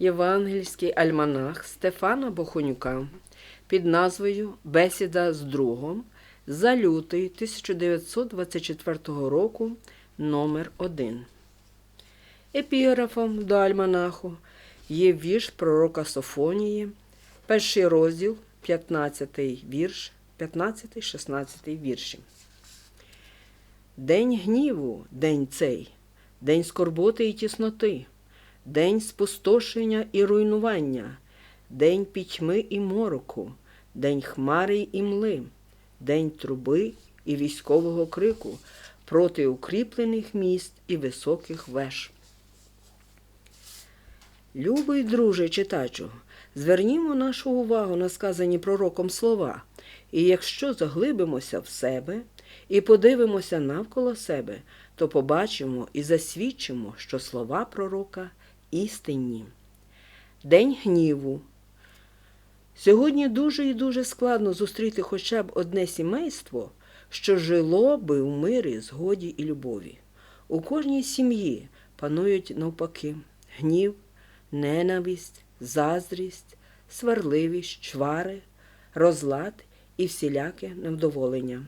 євангельський альманах Стефана Бохонюка під назвою Бесіда з другом за лютий 1924 року номер 1 Епіграфом до альманаху є вірш пророка Софонії, перший розділ, 15 вірш, 15-16 вірші. День гніву, день цей, день скорботи і тісноти, день спустошення і руйнування, день пітьми і мороку, день хмари і мли, день труби і військового крику. Проти укріплених міст і високих веж. Любий друже читачу, звернімо нашу увагу на сказані пророком слова, і якщо заглибимося в себе і подивимося навколо себе, то побачимо і засвідчимо, що слова пророка істинні. День гніву. Сьогодні дуже і дуже складно зустріти хоча б одне сімейство, що жило би в мирі, згоді і любові. У кожній сім'ї панують навпаки гнів, ненависть, заздрість, сварливість, чвари, розлад і всіляке невдоволення.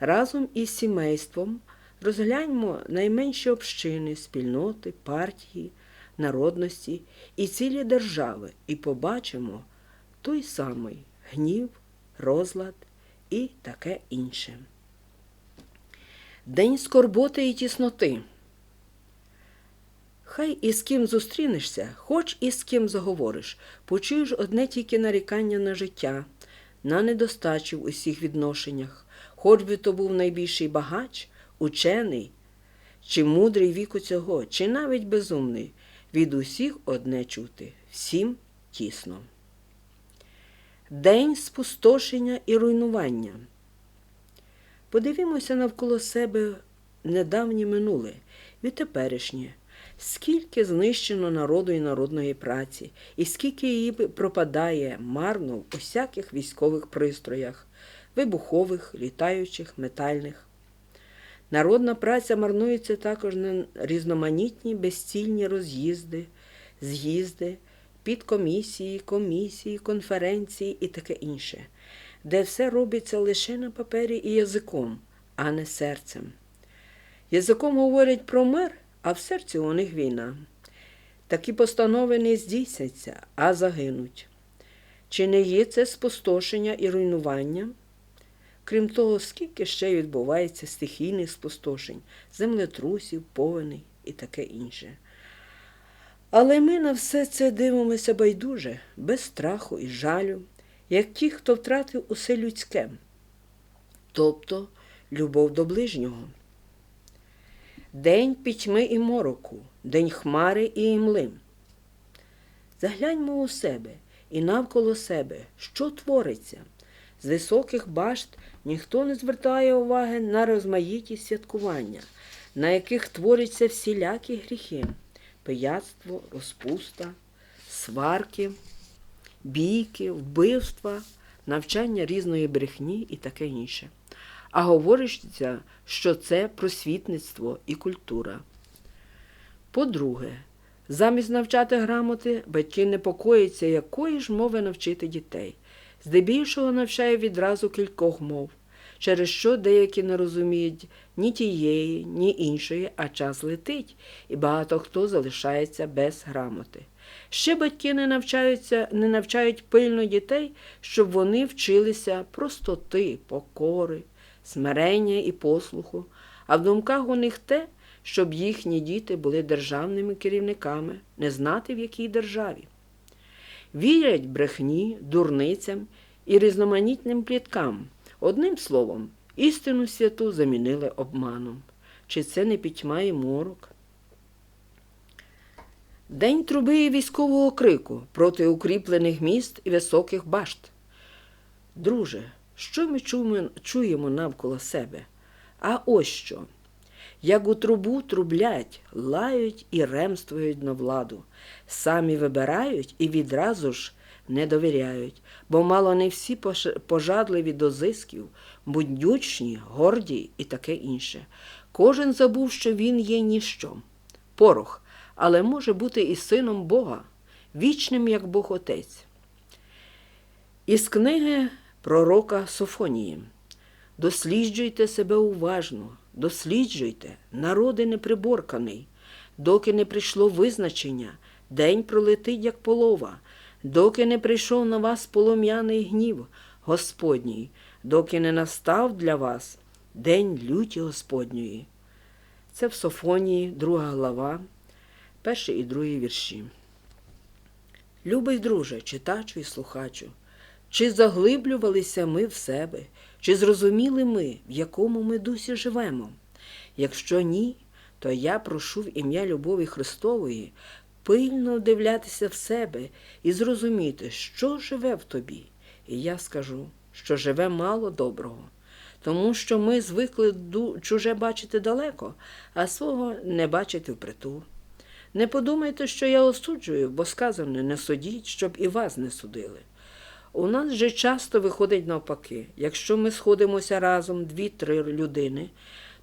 Разом із сімейством розгляньмо найменші общини, спільноти, партії, народності і цілі держави і побачимо той самий гнів, розлад і таке інше. День скорботи і тісноти. Хай із ким зустрінешся, хоч і з ким заговориш, почуєш одне тільки нарікання на життя, на недостачу в усіх відношеннях, хоч би то був найбільший багач, учений, чи мудрий віку цього, чи навіть безумний, від усіх одне чути, всім тісно. День спустошення і руйнування. Подивімося навколо себе недавнє минуле і теперішнє. Скільки знищено народу і народної праці, і скільки її пропадає марно в усяких військових пристроях, вибухових, літаючих, метальних. Народна праця марнується також на різноманітні безцільні роз'їзди, з'їзди, підкомісії, комісії, конференції і таке інше, де все робиться лише на папері і язиком, а не серцем. Язиком говорять про мир, а в серці у них війна. Такі постанови не здійсняться, а загинуть. Чи не є це спустошення і руйнування? Крім того, скільки ще відбувається стихійних спустошень, землетрусів, повеней і таке інше. Але ми на все це дивимося байдуже, без страху і жалю, як ті, хто втратив усе людське, тобто любов до ближнього. День пітьми і мороку, день хмари і імли. Загляньмо у себе і навколо себе, що твориться. З високих башт ніхто не звертає уваги на розмаїті святкування, на яких творяться всілякі гріхи пияцтво, розпуста, сварки, бійки, вбивства, навчання різної брехні і таке інше. А говориться, що це просвітництво і культура. По-друге, замість навчати грамоти, батьки непокоїться, якої ж мови навчити дітей. Здебільшого навчає відразу кількох мов, через що деякі не розуміють ні тієї, ні іншої, а час летить, і багато хто залишається без грамоти. Ще батьки не навчаються, не навчають пильно дітей, щоб вони вчилися простоти, покори, смирення і послуху, а в думках у них те, щоб їхні діти були державними керівниками, не знати в якій державі. Вірять брехні, дурницям і різноманітним пліткам. Одним словом, істину святу замінили обманом. Чи це не пітьма і морок? День труби і військового крику проти укріплених міст і високих башт. Друже, що ми чуємо, навколо себе? А ось що. Як у трубу трублять, лають і ремствують на владу, самі вибирають і відразу ж не довіряють, бо мало не всі пожадливі до зисків, буднючні, горді і таке інше. Кожен забув, що він є ніщо, порох, але може бути і сином Бога. вічним, як Бог Отець. Із книги пророка Софонії. Досліджуйте себе уважно, досліджуйте, народи неприборканий, доки не прийшло визначення, день пролетить, як полова, доки не прийшов на вас полум'яний гнів Господній, доки не настав для вас день люті Господньої. Це в Софонії, друга глава, перший і другий вірші. Любий друже, читачу і слухачу, чи заглиблювалися ми в себе, чи зрозуміли ми, в якому ми дусі живемо? Якщо ні, то я прошу в ім'я Любові Христової пильно вдивлятися в себе і зрозуміти, що живе в тобі. І я скажу, що живе мало доброго, тому що ми звикли чуже бачити далеко, а свого не бачити впритул. Не подумайте, що я осуджую, бо сказано, не судіть, щоб і вас не судили. У нас же часто виходить навпаки. Якщо ми сходимося разом дві-три людини,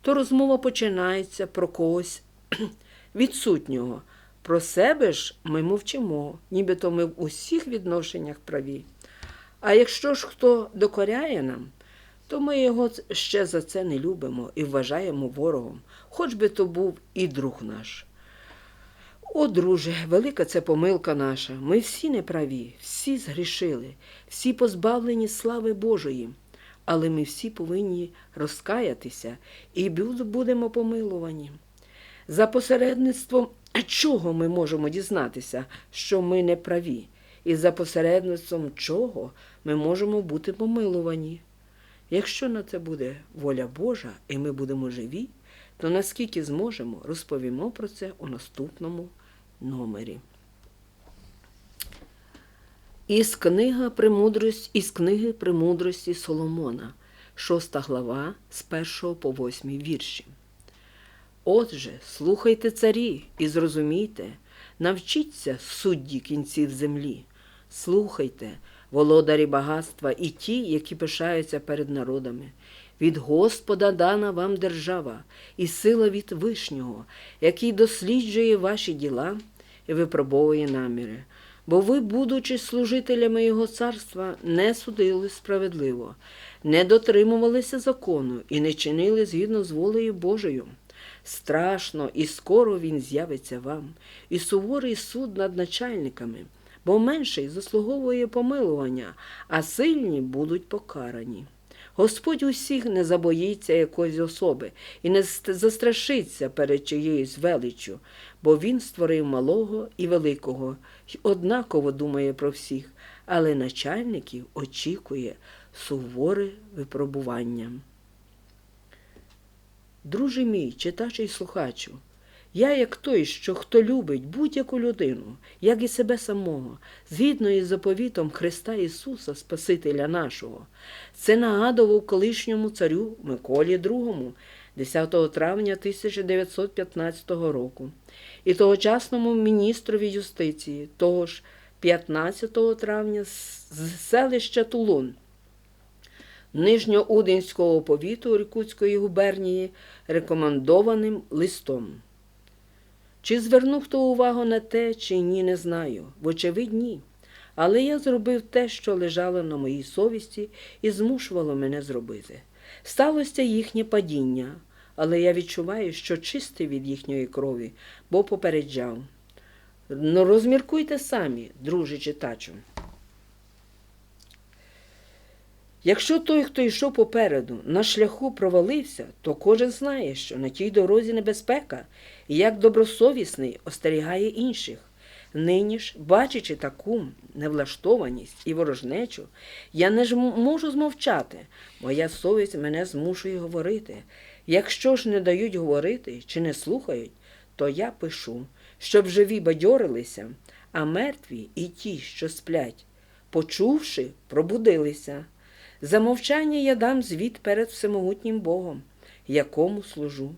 то розмова починається про когось відсутнього. Про себе ж ми мовчимо, нібито ми в усіх відношеннях праві. А якщо ж хто докоряє нам, то ми його ще за це не любимо і вважаємо ворогом, хоч би то був і друг наш. О, друже, велика це помилка наша. Ми всі неправі, всі згрішили, всі позбавлені слави Божої. Але ми всі повинні розкаятися і будемо помилувані. За посередництвом чого ми можемо дізнатися, що ми не праві, і за посередництвом чого ми можемо бути помилувані. Якщо на це буде воля Божа, і ми будемо живі, то наскільки зможемо, розповімо про це у наступному номері. Із книга «Премудрость», із книги Премудрості Соломона, 6 глава з 1 по 8 вірші. Отже, слухайте царі і зрозумійте, навчіться судді кінців землі. Слухайте, володарі багатства і ті, які пишаються перед народами. Від Господа дана вам держава і сила від Вишнього, який досліджує ваші діла і випробовує наміри. Бо ви, будучи служителями Його царства, не судили справедливо, не дотримувалися закону і не чинили згідно з волею Божою. Страшно і скоро він з'явиться вам, і суворий суд над начальниками, бо менший заслуговує помилування, а сильні будуть покарані. Господь усіх не забоїться якоїсь особи і не застрашиться перед чиєюсь величчю, бо він створив малого і великого, й однаково думає про всіх, але начальників очікує суворе випробування. Друже мій, читачу і слухачу, я як той, що хто любить будь-яку людину, як і себе самого, згідно із заповітом Христа Ісуса, Спасителя нашого, це нагадував колишньому царю Миколі II 10 травня 1915 року і тогочасному міністрові юстиції того ж 15 травня з селища Тулун. Нижньоудинського повіту Іркутської губернії рекомендованим листом. Чи звернув хто увагу на те, чи ні, не знаю. Вочевидь, ні. Але я зробив те, що лежало на моїй совісті і змушувало мене зробити. Сталося їхнє падіння, але я відчуваю, що чистий від їхньої крові, бо попереджав. Ну, розміркуйте самі, друже читачу. Якщо той, хто йшов попереду, на шляху провалився, то кожен знає, що на тій дорозі небезпека, і як добросовісний остерігає інших. Нині ж, бачачи таку невлаштованість і ворожнечу, я не ж можу змовчати. Моя совість мене змушує говорити. Якщо ж не дають говорити чи не слухають, то я пишу, щоб живі бадьорилися, а мертві і ті, що сплять, почувши, пробудилися. За мовчання я дам звіт перед всемогутнім Богом, якому служу.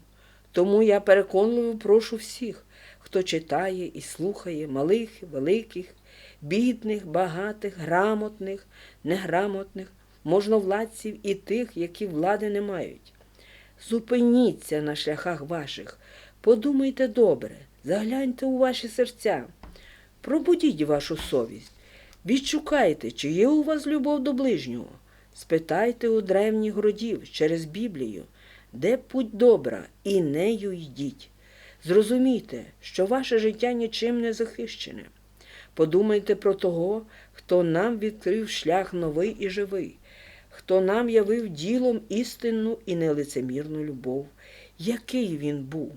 Тому я переконливо прошу всіх, хто читає і слухає малих, великих, бідних, багатих, грамотних, неграмотних, можновладців і тих, які влади не мають. Зупиніться на шляхах ваших, подумайте добре, загляньте у ваші серця. Пробудіть вашу совість. Відшукайте, чи є у вас любов до ближнього. Спитайте у древніх родів через Біблію, де путь добра, і нею йдіть. Зрозумійте, що ваше життя нічим не захищене. Подумайте про того, хто нам відкрив шлях новий і живий, хто нам явив ділом істинну і нелицемірну любов, який він був.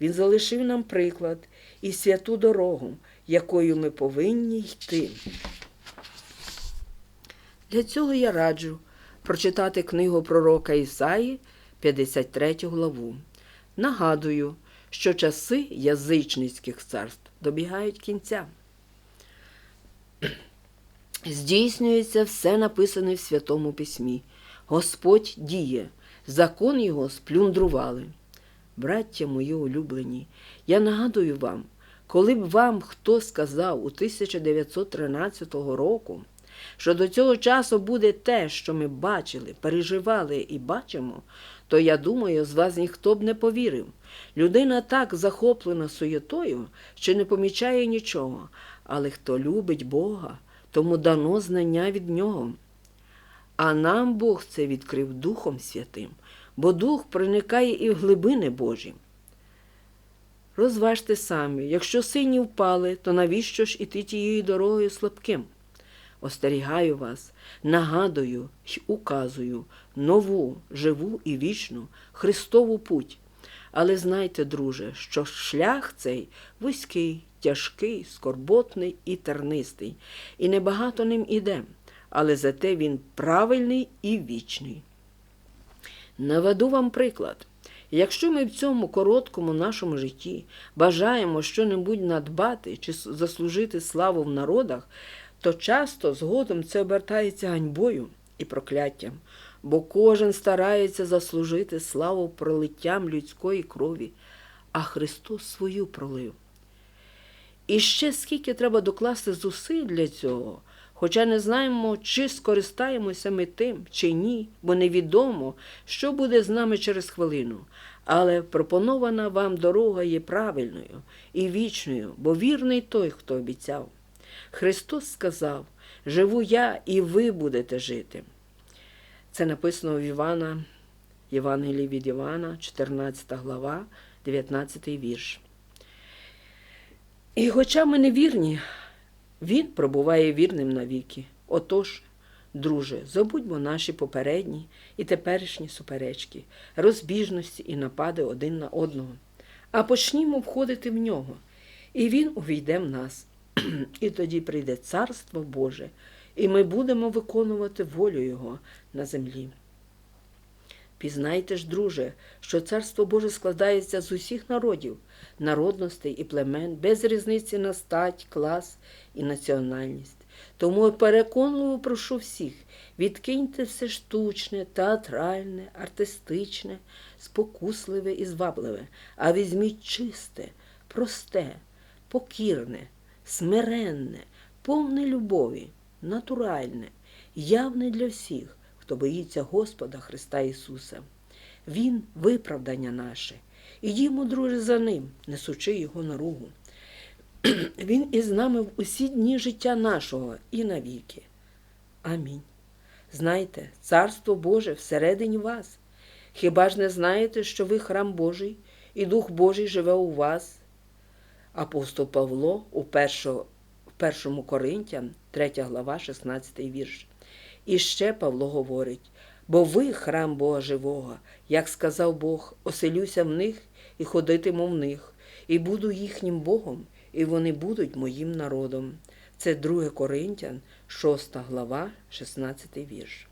Він залишив нам приклад і святу дорогу, якою ми повинні йти. Для цього я раджу прочитати книгу пророка Ісаї, 53 главу. Нагадую, що часи язичницьких царств добігають кінця. Здійснюється все написане в Святому Письмі. Господь діє, закон його сплюндрували. Браття мої улюблені, я нагадую вам, коли б вам хто сказав у 1913 року, що до цього часу буде те, що ми бачили, переживали і бачимо, то я думаю, з вас ніхто б не повірив. Людина так захоплена суєтою, що не помічає нічого, але хто любить Бога, тому дано знання від нього. А нам Бог це відкрив Духом Святим, бо Дух проникає і в глибини Божі. Розважте самі, якщо сині впали, то навіщо ж іти тією дорогою слабким? Остерігаю вас, нагадую й указую нову, живу і вічну Христову путь. Але знайте, друже, що шлях цей вузький, тяжкий, скорботний і тернистий, і небагато ним іде, але зате він правильний і вічний. Наведу вам приклад. Якщо ми в цьому короткому нашому житті бажаємо щонебудь надбати чи заслужити славу в народах, то часто згодом це обертається ганьбою і прокляттям, бо кожен старається заслужити славу пролиттям людської крові, а Христос свою пролив. І ще скільки треба докласти зусиль для цього, хоча не знаємо, чи скористаємося ми тим, чи ні, бо невідомо, що буде з нами через хвилину. Але пропонована вам дорога є правильною і вічною, бо вірний той, хто обіцяв. Христос сказав: Живу я, і ви будете жити. Це написано в Івана, Євангелії від Івана, 14 глава, 19 вірш. І хоча ми не вірні, Він пробуває вірним навіки. Отож, друже, забудьмо наші попередні і теперішні суперечки, розбіжності і напади один на одного, а почнімо входити в нього, і Він увійде в нас. І тоді прийде Царство Боже, і ми будемо виконувати волю Його на землі. Пізнайте ж, друже, що Царство Боже складається з усіх народів, народностей і племен, без різниці на стать, клас і національність. Тому переконливо прошу всіх, відкиньте все штучне, театральне, артистичне, спокусливе і звабливе, а візьміть чисте, просте, покірне, смиренне, повне любові, натуральне, явне для всіх, хто боїться Господа Христа Ісуса. Він виправдання наше. Ідімо, друже, за Ним, несучи Його наругу. Він із нами в усі дні життя нашого і навіки. Амінь. Знайте, Царство Боже всередині вас. Хіба ж не знаєте, що ви храм Божий, і Дух Божий живе у вас? Апостол Павло у 1 Коринтян, 3 глава, 16 вірш. І ще Павло говорить: бо ви храм Бога живого, як сказав Бог, оселюся в них і ходитиму в них, і буду їхнім Богом, і вони будуть моїм народом. Це 2 Коринтян, 6 глава, 16 вірш.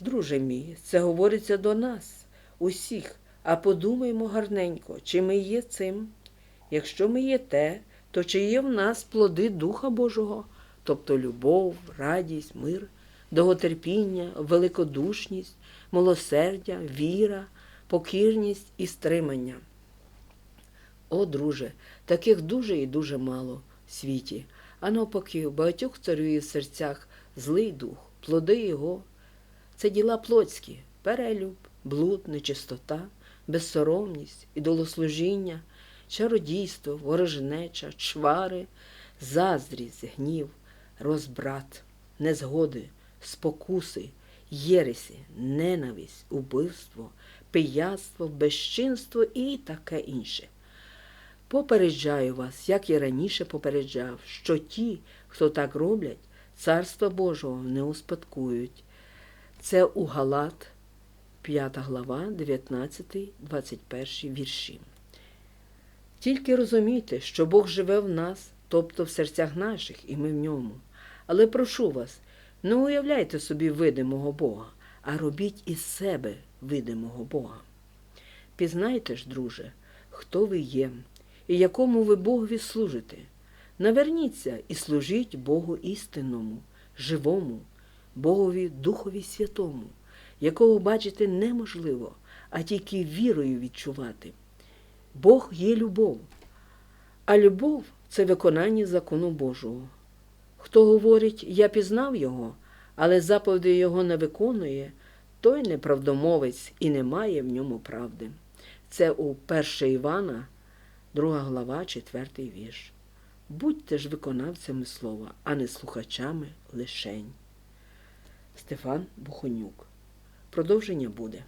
Друже мій, це говориться до нас, усіх, а подумаймо гарненько, чи ми є цим. Якщо ми є те, то чи є в нас плоди Духа Божого, тобто любов, радість, мир, довготерпіння, великодушність, милосердя, віра, покірність і стримання. О, друже, таких дуже і дуже мало в світі, а навпаки, у багатьох царює в серцях злий дух, плоди його. Це діла плотські, перелюб, блуд, нечистота, безсоромність, ідолослужіння, чародійство, ворожнеча, чвари, заздрість, гнів, розбрат, незгоди, спокуси, єресі, ненависть, убивство, пияцтво, безчинство і таке інше. Попереджаю вас, як і раніше попереджав, що ті, хто так роблять, царства Божого не успадкують. Це у Галат, 5 глава, 19-21 вірші. Тільки розумійте, що Бог живе в нас, тобто в серцях наших, і ми в ньому. Але прошу вас, не уявляйте собі видимого Бога, а робіть із себе видимого Бога. Пізнайте ж, друже, хто ви є і якому ви Богові служите. Наверніться і служіть Богу істинному, живому, Богові Духові Святому, якого бачити неможливо, а тільки вірою відчувати. Бог є любов, а любов це виконання закону Божого. Хто говорить, я пізнав його, але заповіді його не виконує, той неправдомовець і не має в ньому правди. Це у 1 Івана, 2 глава, 4 вірш. Будьте ж виконавцями слова, а не слухачами лишень. Стефан Бухонюк. Продовження буде.